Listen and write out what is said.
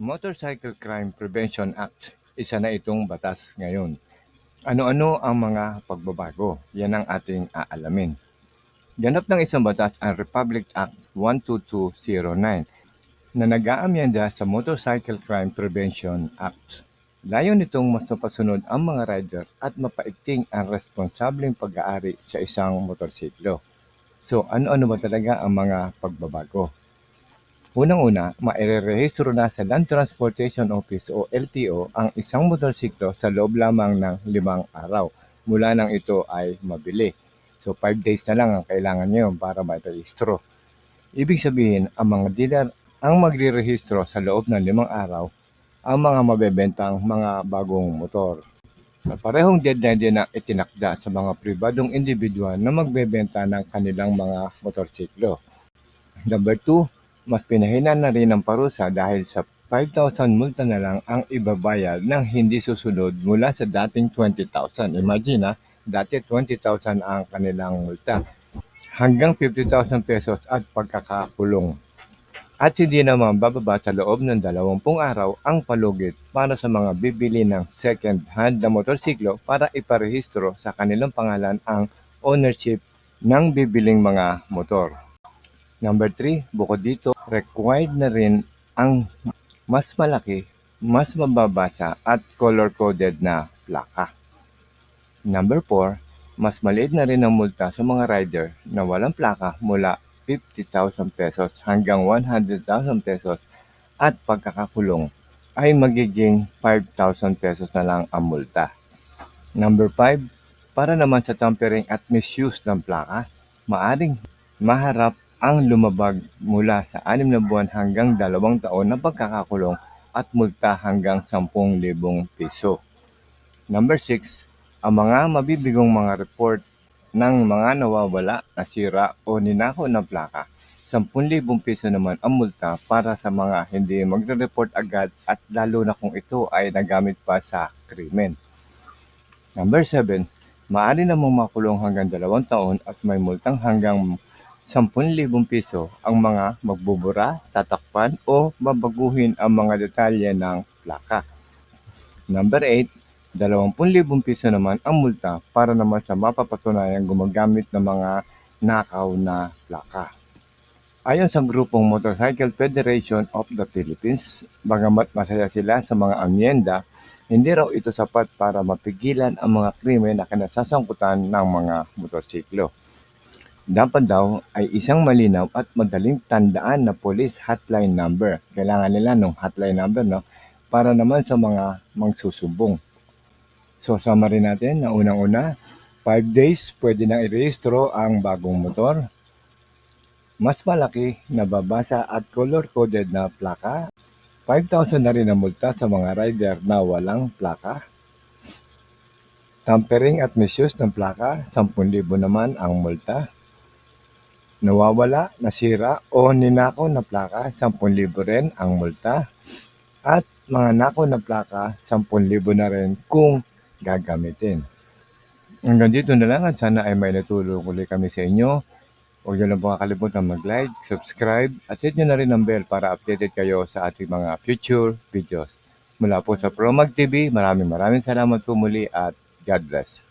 Motorcycle Crime Prevention Act, isa na itong batas ngayon. Ano-ano ang mga pagbabago? Yan ang ating aalamin. Ganap ng isang batas ang Republic Act 12209 na nag-aamyenda sa Motorcycle Crime Prevention Act. Layo nitong mas mapasunod ang mga rider at mapaigting ang responsableng pag-aari sa isang motorsiklo. So ano-ano ba talaga ang mga pagbabago? Unang-una, mairerehistro na sa Land Transportation Office o LTO ang isang motorsiklo sa loob lamang ng limang araw mula nang ito ay mabili. So 5 days na lang ang kailangan nyo para mairehistro. Ibig sabihin, ang mga dealer ang magre-rehistro sa loob ng limang araw ang mga mabebentang mga bagong motor. Na Parehong deadline din ang itinakda sa mga pribadong individual na magbebenta ng kanilang mga motorsiklo. Number 2, mas pinahinan na rin ang parusa dahil sa 5,000 multa na lang ang ibabayad ng hindi susunod mula sa dating 20,000. Imagine ha, dati 20,000 ang kanilang multa. Hanggang 50,000 pesos at pagkakakulong. At hindi naman bababa sa loob ng 20 araw ang palugit para sa mga bibili ng second hand na motorsiklo para iparehistro sa kanilang pangalan ang ownership ng bibiling mga motor. Number 3, bukod dito, required na rin ang mas malaki, mas mababasa at color-coded na plaka. Number 4, mas maliit na rin ang multa sa mga rider na walang plaka mula 50,000 pesos hanggang 100,000 pesos at pagkakakulong ay magiging 5,000 pesos na lang ang multa. Number 5, para naman sa tampering at misuse ng plaka, maaring maharap ang lumabag mula sa 6 na buwan hanggang 2 taon na pagkakakulong at multa hanggang 10,000 piso. Number 6, ang mga mabibigong mga report ng mga nawawala, nasira o ninakaw na plaka. 10,000 piso naman ang multa para sa mga hindi magre-report agad at lalo na kung ito ay nagamit pa sa krimen. Number 7, maaari namang makulong hanggang 2 taon at may multang hanggang 10,000 piso ang mga magbubura, tatakpan o babaguhin ang mga detalye ng plaka. Number 8, 20,000 piso naman ang multa para naman sa mapapatunayang gumagamit ng mga nakaw na plaka. Ayon sa grupong Motorcycle Federation of the Philippines, bagamat masaya sila sa mga amyenda, hindi raw ito sapat para mapigilan ang mga krimen na kinasasangkutan ng mga motorsiklo. Dapat daw ay isang malinaw at madaling tandaan na police hotline number. Kailangan nila ng hotline number no para naman sa mga mangsusumbong. So summary natin na unang-una, 5 days pwede nang irehistro ang bagong motor. Mas malaki, nababasa at color-coded na plaka. 5,000 na rin ang multa sa mga rider na walang plaka. Tampering at misuse ng plaka, 10,000 naman ang multa. Nawawala, nasira o ninakaw na plaka, 10,000 rin ang multa. At mga nakaw na plaka, 10,000 na rin kung gagamitin. Hanggang dito na lang at sana ay may natulong ulit kami sa inyo. Huwag niyo lang po kakalimutan mag-like, subscribe at hit nyo na rin ang bell para updated kayo sa ating mga future videos. Mula po sa Promag TV, maraming maraming salamat po muli at God bless.